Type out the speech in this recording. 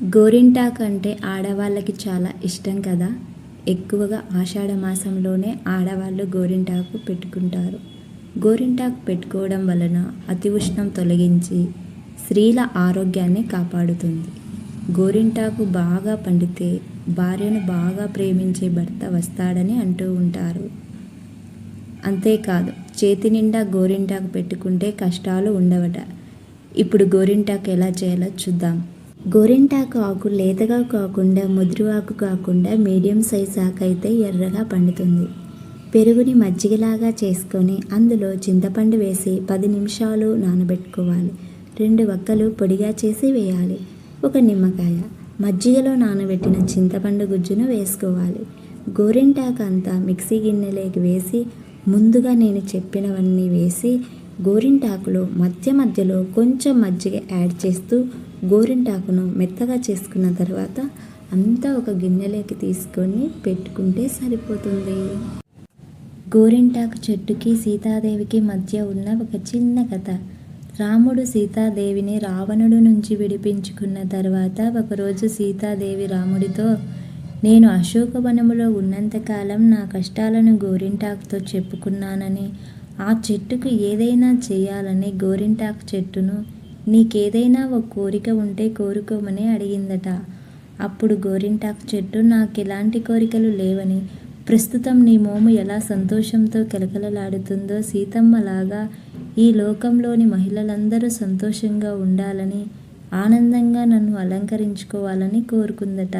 గోరింటాకు అంటే ఆడవాళ్ళకి చాలా ఇష్టం కదా? ఎక్కువగా ఆషాఢ మాసంలోనే ఆడవాళ్ళు గోరింటాకు పెట్టుకుంటారు. గోరింటాకు పెట్టుకోవడం వలన అతి ఉష్ణం తొలగించి స్త్రీల ఆరోగ్యాన్ని కాపాడుతుంది. గోరింటాకు బాగా పండితే భార్యను బాగా ప్రేమించే భర్త వస్తాడని అంటూ ఉంటారు. అంతేకాదు చేతి నిండా గోరింటాకు పెట్టుకుంటే కష్టాలు ఉండవట. ఇప్పుడు గోరింటాకు ఎలా చేయాలో చూద్దాం. గోరింటాకు ఆకు లేతగా కాకుండా ముదురు ఆకు కాకుండా మీడియం సైజ్ ఆకు అయితే ఎర్రగా పండుతుంది. పెరుగుని మజ్జిగలాగా చేసుకొని అందులో చింతపండు వేసి పది నిమిషాలు నానబెట్టుకోవాలి. రెండు వక్కలు పొడిగా చేసి వేయాలి. ఒక నిమ్మకాయ. మజ్జిగలో నానబెట్టిన చింతపండు గుజ్జును వేసుకోవాలి. గోరింటాకు అంతా మిక్సీ గిన్నెలోకి వేసి ముందుగా నేను చెప్పినవన్నీ వేసి గోరింటాకులో మధ్య మధ్యలో కొంచెం మజ్జిగ యాడ్ చేస్తూ గోరింటాకును మెత్తగా చేసుకున్న తర్వాత అంతా ఒక గిన్నెలోకి తీసుకొని పెట్టుకుంటే సరిపోతుంది. గోరింటాకు చెట్టుకి సీతాదేవికి మధ్య ఉన్న ఒక చిన్న కథ. రాముడు సీతాదేవిని రావణుడు నుంచి విడిపించుకున్న తర్వాత ఒకరోజు సీతాదేవి రాముడితో నేను అశోకవనములో ఉన్నంతకాలం నా కష్టాలను గోరింటాకుతో చెప్పుకున్నానని ఆ చెట్టుకు ఏదైనా చేయాలని గోరింటాకు చెట్టును నీకేదైనా ఒక కోరిక ఉంటే కోరుకోమని అడిగిందట. అప్పుడు గోరింటాకు చెట్టు నాకు ఎలాంటి కోరికలు లేవని. ప్రస్తుతం నీ మోము ఎలా సంతోషంతో కలకలలాడుతుందో సీతమ్మలాగా ఈ లోకంలోని మహిళలందరూ సంతోషంగా ఉండాలని ఆనందంగా నన్ను అలంకరించుకోవాలని కోరుకుందట.